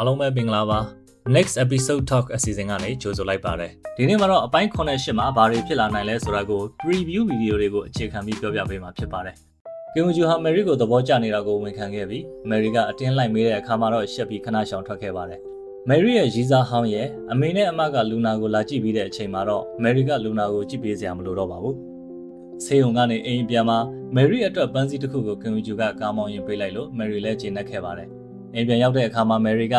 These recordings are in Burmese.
အားလုံးပဲမင်္ဂလာပါ next episode talk အစီအစဉ်ကနေကြိုဆိုလိုက်ပါတယ်ဒီနေ့မှာတော့အပိုင်း98မှာဘာတွေဖြစ်လာနိုင်လဲဆိုတာကို preview video တွေကိုအခြေခံပြီးပြောပြပေးမှာဖြစ်ပါတယ်ကင်ဝဂျူဟာမယ်ရီကိုသဘောကျနေတာကိုဝန်ခံခဲ့ပြီးမယ်ရီကအတင်းလိုက်မေးတဲ့အခါမှာတော့ရှက်ပြီးခဏရှောင်ထွက်ခဲ့ပါတယ်မယ်ရီရဲ့ရီးစားဟောင်းရဲ့အမေနဲ့အမကလူနာကိုလာကြည့်ပြီးတဲ့အချိန်မှာတော့မယ်ရီကလူနာကိုကြည့်ပေးစရာမလိုတော့ပါဘူးဆေးရုံကနေအိမ်ပြန်မှာမယ်ရီအတွက်ပန်းစည်းတစ်ခုကိုကင်ဝဂျူကကားမောင်းရင်ပေးလိုက်လို့မယ်ရီလည်းကျေနပ်ခဲ့ပါတယ် အိမ်ပြန်ရောက်တဲ့အခါမှာမယ်ရီက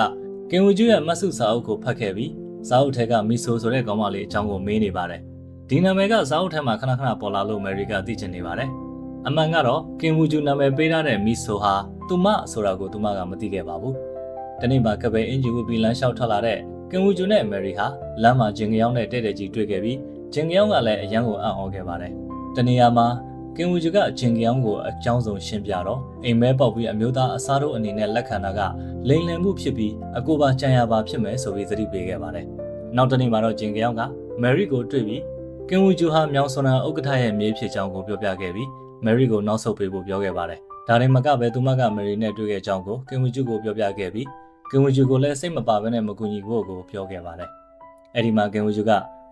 ကင်ဝဂျူရဲ့မတ်စုစာအုပ်ကိုဖတ်ခဲ့ပြီးစာအုပ်ထဲကမီဆိုဆိုတဲ့ခေါင်းမလေးအကြောင်းကိုမေးနေပါတယ်။ဒီနာမည်ကစာအုပ်ထဲမှာခဏခဏပေါ်လာလို့အမေရိကသိချင်နေပါတယ်။အမှန်ကတော့ကင်ဝဂျူနာမည်ပေးထားတဲ့မီဆိုဟာသူမဆိုတာကိုသူမကမသိခဲ့ပါဘူး။တနေ့မှာကပယ်အင်ဂျီဝပြီးလမ်းလျှောက်ထွက်လာတဲ့ကင်ဝဂျူနဲ့အမေရိကလမ်းမှာဂျင်ကယောင်းနဲ့တဲ့တဲ့ကြီးတွေ့ခဲ့ပြီးဂျင်ကယောင်းကလည်းအရန်ကိုအံ့ဩခဲ့ပါတယ်။တနေရာမှာ ကင်ဝဂျူကဂျင်ကယောင်းကိုအကြောင်းဆုံးရှင်းပြတော့အိမ်မဲပေါက်ပြီးအမျိုးသားအစားတို့အနေနဲ့လက်ခံတာကလိမ်လည်မှုဖြစ်ပြီးအကိုပါကြံရပါဖြစ်မယ်ဆိုပြီးသတိပေးခဲ့ပါတယ်။နောက်တနေ့မှာတော့ဂျင်ကယောင်ကမယ်ရီကိုတွေ့ပြီးကင်ဝူဂျူဟာမြောင်ဆွန်နာဥက္ကဋ္ဌရဲ့မြေးဖြစ်ကြောင်းကိုပြောပြခဲ့ပြီးမယ်ရီကိုနောက်ဆုတ်ပေးဖို့ပြောခဲ့ပါတယ်။ဒါရင်မကပဲသူမကမယ်ရီနဲ့တွေ့ခဲ့ကြောင်းကိုကင်ဝူဂျူကိုပြောပြခဲ့ပြီးကင်ဝူဂျူကိုလည်းစိတ်မပါဘဲနဲ့မကူညီဖို့ကိုပြောခဲ့ပါတယ်။အဲဒီမှာကင်ဝူဂျူက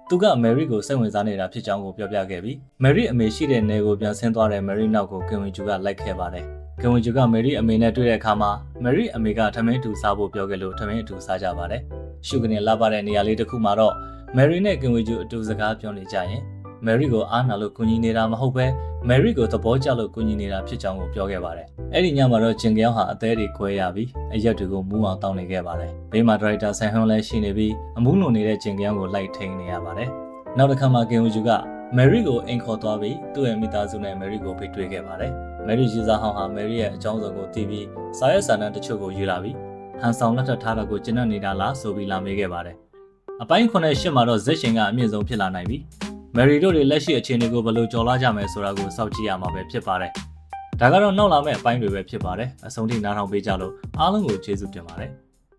သူကမယ်ရီကိုစိတ်ဝင်စားနေတာဖြစ်ကြောင်းကိုပြောပြခဲ့ပြီးမယ်ရီအမေရှိတဲ့နေကိုပြန်ဆင်းသွားတဲ့မယ်ရီနောက်ကိုကင်ဝူဂျူကလိုက်ခဲ့ပါတယ်။ကင်ဝင်ဂျူကမယ်ရီအမေနဲ့တွေ့တဲ့အခါမှာမယ်ရီအမေကထမင်းအတူစားဖို့ပြောခဲ့လို့ထမင်းအတူစားကြပါတယ်။ရှုကနေလာပါတဲ့နေရာလေးတစ်ခုမှာတော့မယ်ရီနဲ့ကင်ဝင်ဂျူအတူစကားပြောနေကြရင် မယ်ရီကိုအားနာလို့ကူညီနေတာမဟုတ်ပဲမယ်ရီကိုသဘောကျလို့ကူညီနေတာဖြစ်ကြောင်းကိုပြောခဲ့ပါတယ်။အဲ့ဒီညမှာတော့ဂျင်ကယောင်ဟာအသေးတွေခွဲရပြီးအရက်တွေကိုမူးအောင်တောင်းနေခဲ့ပါတယ်။ဘေးမှာဒရိုက်တာဆန်ဟွန်လည်းရှိနေပြီးအမှုလုံနေတဲ့ဂျင်ကယောင်ကိုလိုက်ထိန်နေရပါတယ်။နောက်တစ်ခါမှကင်ဝင်ဂျူကမယ်ရီကိုအိမ်ခေါ်သွားပြီးသူ့ရဲ့မိသားစုနဲ့မယ်ရီကိုဖိတွေ့ခဲ့ပါတယ်။မယ်ရီရီဇာဟောင်းဟာမယ်ရီရဲ့အကြောင်းစုံကိုသိပြီးစာရွက်စာတမ်းတချို့ကိုရေးလာပြီးဟန်ဆောင်လက်ထပ်ထားတာကိုကျင့်တတ်နေတာလားဆိုပြီးလာမေးခဲ့ပါတယ်။အပိုင်း9ရှစ်မှာတော့ဇက်ရှင်ကအမြင့်ဆုံးဖြစ်လာနိုင်ပြီး မယ်ရီတို့တွေလက်ရှိအခြေအနေကိုဘယ်လိုကျော်လွှားကြမယ်ဆိုတာကိုစောင့်ကြည့်ရမှာပဲဖြစ်ပါတယ်။ဒါကတော့နောက်လာမယ့်အပိုင်းတွေပဲဖြစ်ပါတယ်။အဆုံးထိနားထောင်ပေးကြလို့အားလုံးကိုကျေးဇူးတင်ပါတယ်။